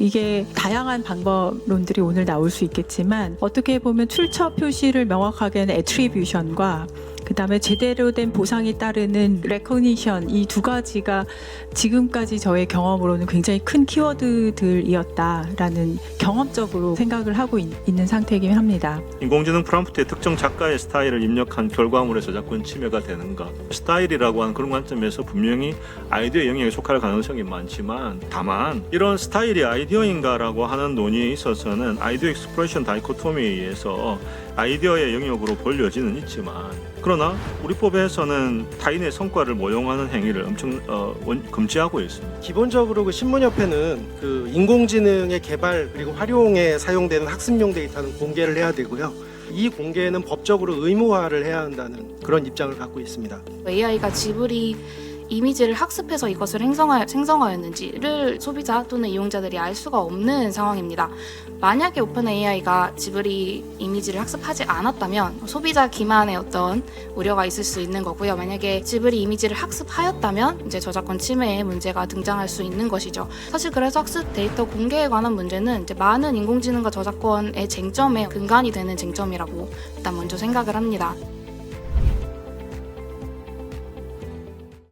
이게 다양한 방법론들이 오늘 나올 수 있겠지만 어떻게 보면 출처 표시를 명확하게 하는 애트리뷰션과 그 다음에 제대로 된 보상이 따르는 레코니션 이 두 가지가 지금까지 저의 경험으로는 굉장히 큰 키워드들이었다라는 경험적으로 생각을 하고 있, 는 상태이긴 합니다. 인공지능 프롬프트에 특정 작가의 스타일을 입력한 결과물의 저작권 침해가 되는가? 스타일이라고 하는 그런 관점에서 분명히 아이디어 영역에 속할 가능성이 많지만 다만 이런 스타일이 아이디어인가라고 하는 논의에 있어서는 아이디어 익스프레션 다이코토미에 의해서 아이디어의 영역으로 벌려지는 있지만 그러나 우리 법에서는 타인의 성과를 모용하는 행위를 엄청 어, 원- 금지하고 있습니다. 기본적으로 그 신문협회는 그 인공지능의 개발 그리고 활용에 사용되는 학습용 데이터는 공개를 해야 되고요. 이 공개는 법적으로 의무화를 해야 한다는 그런 입장을 갖고 있습니다. AI가 지브리 이미지를 학습해서 이것을 행성하, 생성하였는지를 소비자 또는 이용자들이 알 수가 없는 상황입니다. 만약에 오픈 AI가 지브리 이미지를 학습하지 않았다면 소비자 기만의 어떤 우려가 있을 수 있는 거고요. 만약에 지브리 이미지를 학습하였다면 이제 저작권 침해의 문제가 등장할 수 있는 것이죠. 사실 그래서 학습 데이터 공개에 관한 문제는 이제 많은 인공지능과 저작권의 쟁점의 근간이 되는 쟁점이라고 일단 먼저 생각을 합니다.